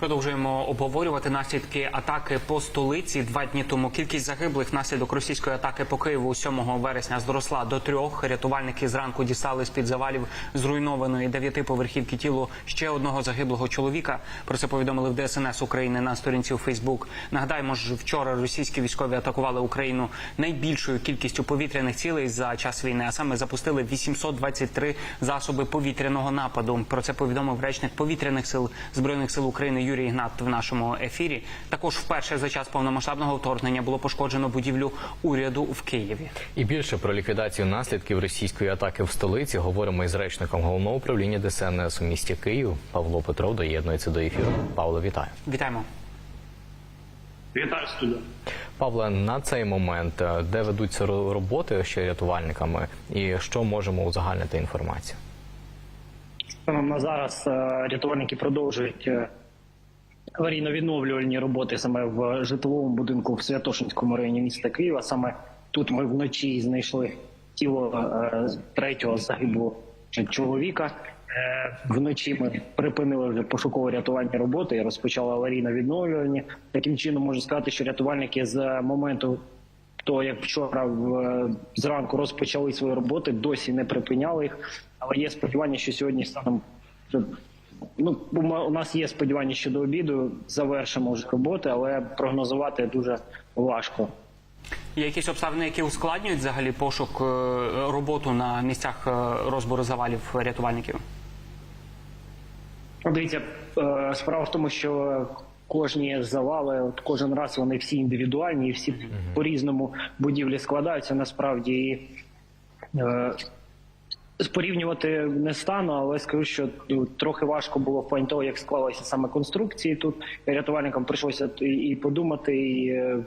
Продовжуємо обговорювати наслідки атаки по столиці. Два дні тому кількість загиблих внаслідок російської атаки по Києву 7 вересня зросла до трьох. Рятувальники зранку дістали з під завалів зруйнованої дев'ятиповерхівки тіло ще одного загиблого чоловіка. Про це повідомили в ДСНС України на сторінці у Фейсбук. Нагадаємо ж, вчора російські військові атакували Україну найбільшою кількістю повітряних цілей за час війни, а саме запустили 823 засоби повітряного нападу. Про це повідомив речник повітряних сил збройних сил України Юрій Ігнат в нашому ефірі. Також вперше за час повномасштабного вторгнення було пошкоджено будівлю уряду в Києві. І більше про ліквідацію наслідків російської атаки в столиці говоримо із речником головного управління ДСНС у місті Київ. Павло Петров доєднується до ефіру. Павло, вітаю. Вітаємо. Вітаю студію. Павле, на цей момент е, де ведуться роботи ще рятувальниками, і що можемо узагальнити інформацію? Станом на зараз е, рятувальники продовжують е, аварійно-відновлювальні роботи саме в житловому будинку в Святошинському районі міста Києва. Саме тут ми вночі знайшли тіло е, третього загиблого чоловіка. Е, Вночі ми припинили вже пошуково-рятувальні роботи і розпочали аварійно-відновлювальні. Таким чином можу сказати, що рятувальники з моменту то як вчора в- зранку розпочали свої роботи, досі не припиняли їх. Але є сподівання, що сьогодні станом ну у нас є сподівання, що до обіду завершимо вже роботи, але прогнозувати дуже важко. Є якісь обставини, які ускладнюють взагалі пошук е, роботу на місцях е, розбору завалів рятувальників? Ну, Дивіться, е, справа в тому, що кожні завали, от кожен раз вони всі індивідуальні, і всі по різному будівлі складаються насправді. І, Порівнювати не стану, але скажу, що ну, трохи важко було в плані того, як склалися саме конструкції. Тут рятувальникам прийшлося і, подумати, і е,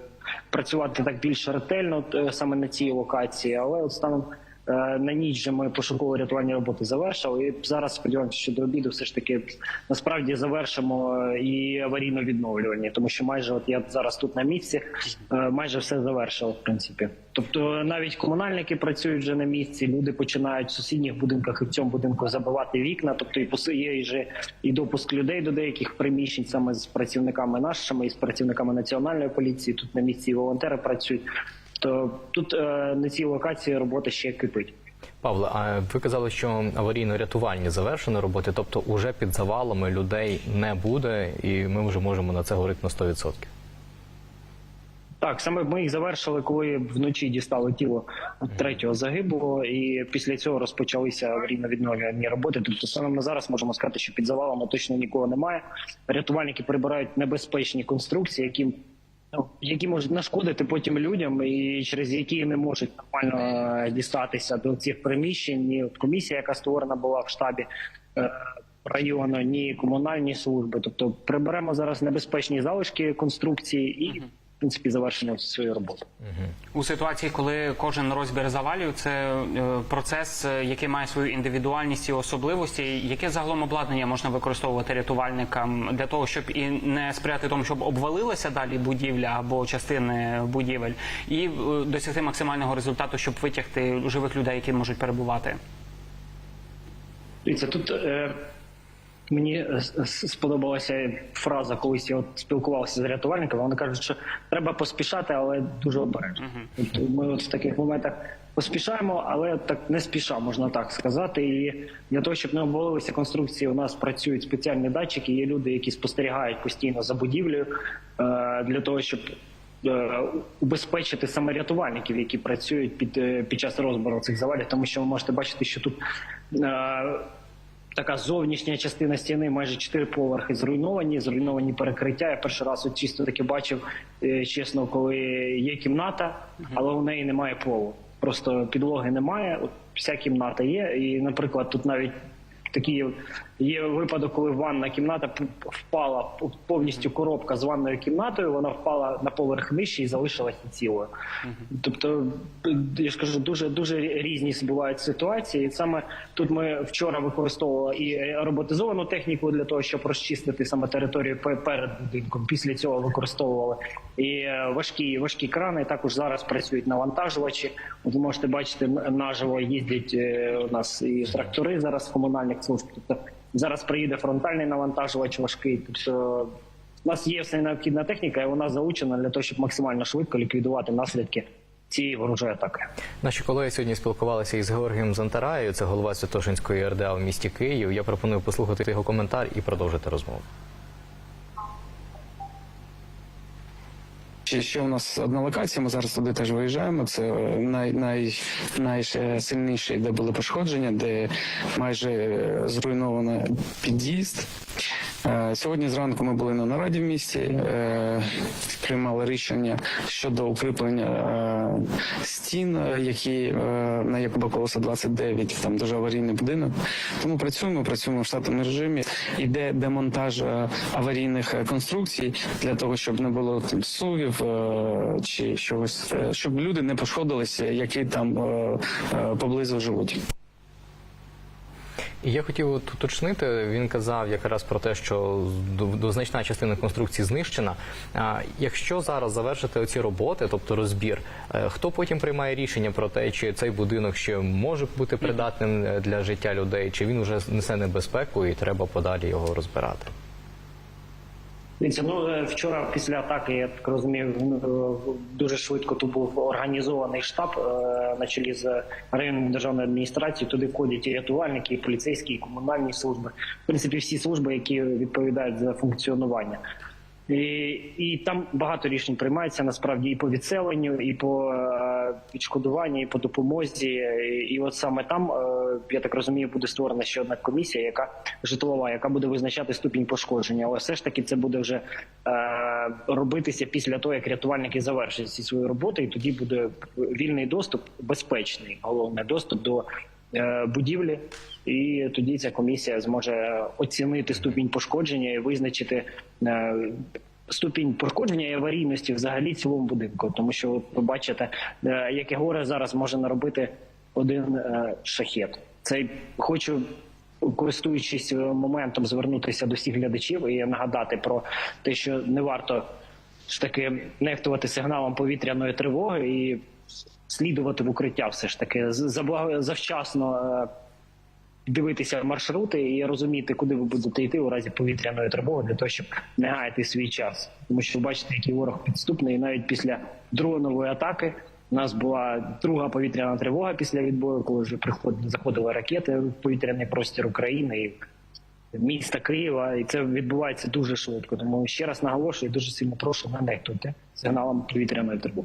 працювати так більш ретельно е, саме на цій локації. Але от станом на ніч же ми пошуково-рятувальні роботи завершили. І зараз сподіваємося, що до обіду все ж таки насправді завершимо е, і аварійно відновлювальні, тому що майже от я зараз тут на місці, е, майже все завершило, в принципі. Тобто навіть комунальники працюють вже на місці, люди починають в сусідніх будинках і в цьому будинку забивати вікна. Тобто і поси- є і і допуск людей до деяких приміщень саме з працівниками нашими і з працівниками національної поліції. Тут на місці і волонтери працюють. То тут е, на цій локації робота ще кипить. Павле, а ви казали, що аварійно-рятувальні завершені роботи, тобто уже під завалами людей не буде, і ми вже можемо на це говорити на 100%. Так, саме ми їх завершили, коли вночі дістали тіло третього загиблого, і після цього розпочалися аварійно-відновлювальні роботи. Тобто, саме на зараз можемо сказати, що під завалами точно нікого немає. Рятувальники прибирають небезпечні конструкції, які які можуть нашкодити потім людям, і через які не можуть нормально е, дістатися до цих приміщень. Ні от комісія, яка створена була в штабі е, району, ні комунальні служби. Тобто приберемо зараз небезпечні залишки конструкції і. Принципі, завершення своєї роботи. У ситуації, коли кожен розбір завалів, це е, процес, е, який має свою індивідуальність і особливості. Яке загалом обладнання можна використовувати рятувальникам для того, щоб і не сприяти тому, щоб обвалилася далі будівля або частини будівель, і е, досягти максимального результату, щоб витягти живих людей, які можуть перебувати. Дивіться, тут е, мені е, сподобалася фраза, колись я от спілкувався з рятувальниками. Вони кажуть, що треба поспішати, але дуже обережно. Тобто ми от в таких моментах поспішаємо, але так не спіша, можна так сказати. І для того, щоб не обвалилися конструкції, у нас працюють спеціальні датчики. Є люди, які спостерігають постійно за будівлею е, для того, щоб е, убезпечити саме рятувальників, які працюють під, під час розбору цих завалів, тому що ви можете бачити, що тут така зовнішня частина стіни, майже чотири поверхи зруйновані, зруйновані перекриття. Я перший раз от чисто таки бачив, е, чесно, коли є кімната, але у неї немає полу. Просто підлоги немає. От вся кімната є. І, наприклад, тут навіть Такі є випадок, коли ванна кімната впала повністю коробка з ванною кімнатою. Вона впала на поверх нижче і залишилася цілою. Тобто, я ж кажу, дуже дуже різні бувають ситуації. І саме тут ми вчора використовували і роботизовану техніку для того, щоб розчистити саме територію перед будинком. Після цього використовували і е, важкі важкі крани. Також зараз працюють навантажувачі. Ви можете бачити наживо їздять е, у нас і трактори зараз комунальних служб. Тобто Зараз приїде фронтальний навантажувач важкий. Тобто у нас є все необхідна техніка, і вона залучена для того, щоб максимально швидко ліквідувати наслідки цієї ворожої атаки. Наші колеги сьогодні спілкувалися із Георгієм Зантараєю, це голова Святошинської РДА в місті Київ. Я пропоную послухати його коментар і продовжити розмову. Ще, ще у нас одна локація. Ми зараз туди теж виїжджаємо. Це е, най, най, найсильніший, де були пошкодження, де майже е, зруйновано під'їзд. Е, Сьогодні зранку ми були на нараді в місті, е, приймали рішення щодо укріплення е, стін, які на Якуба Колоса 29, там дуже аварійний будинок. Тому працюємо, працюємо в штатному режимі. Іде демонтаж аварійних конструкцій для того, щоб не було там сувів чи е, щоб люди не пошкодилися, які там поблизу живуть. Я хотів от уточнити. Він казав якраз про те, що значна частина конструкції знищена. А якщо зараз завершити оці роботи, тобто розбір, е, хто потім приймає рішення про те, чи цей будинок ще може бути придатним е, для життя людей, чи він вже несе небезпеку і треба подалі його розбирати? Ну е, вчора після атаки, я так розумію, е, дуже швидко тут був організований штаб е, на чолі з районною державною адміністрацією. Туди входять і рятувальники, і поліцейські, і комунальні служби. В принципі, всі служби, які відповідають за функціонування. І, і там багато рішень приймається насправді і по відселенню, і по е, відшкодуванню, і по допомозі. І, от саме там, е, я так розумію, буде створена ще одна комісія, яка житлова, яка буде визначати ступінь пошкодження. Але все ж таки це буде вже е, робитися після того, як рятувальники завершать всі свої роботи, і тоді буде вільний доступ, безпечний, головне доступ до будівлі. І тоді ця комісія зможе оцінити ступінь пошкодження і визначити е, ступінь пошкодження і аварійності взагалі цілому будинку. Тому що ви бачите, е, яке горе зараз може наробити один е, шахет. Це хочу. Користуючись е, моментом, звернутися до всіх глядачів і нагадати про те, що не варто ж таки нехтувати сигналом повітряної тривоги і слідувати в укриття, все ж таки завчасно е, дивитися маршрути і розуміти, куди ви будете йти у разі повітряної тривоги, для того, щоб не гаяти свій час. Тому що ви бачите, який ворог підступний, і навіть після дронової атаки. У нас була друга повітряна тривога після відбою, коли вже приходили заходили ракети в повітряний простір України і міста Києва, і це відбувається дуже швидко. Тому ще раз наголошую, дуже сильно прошу не нехтуйте сигналом повітряної тривоги.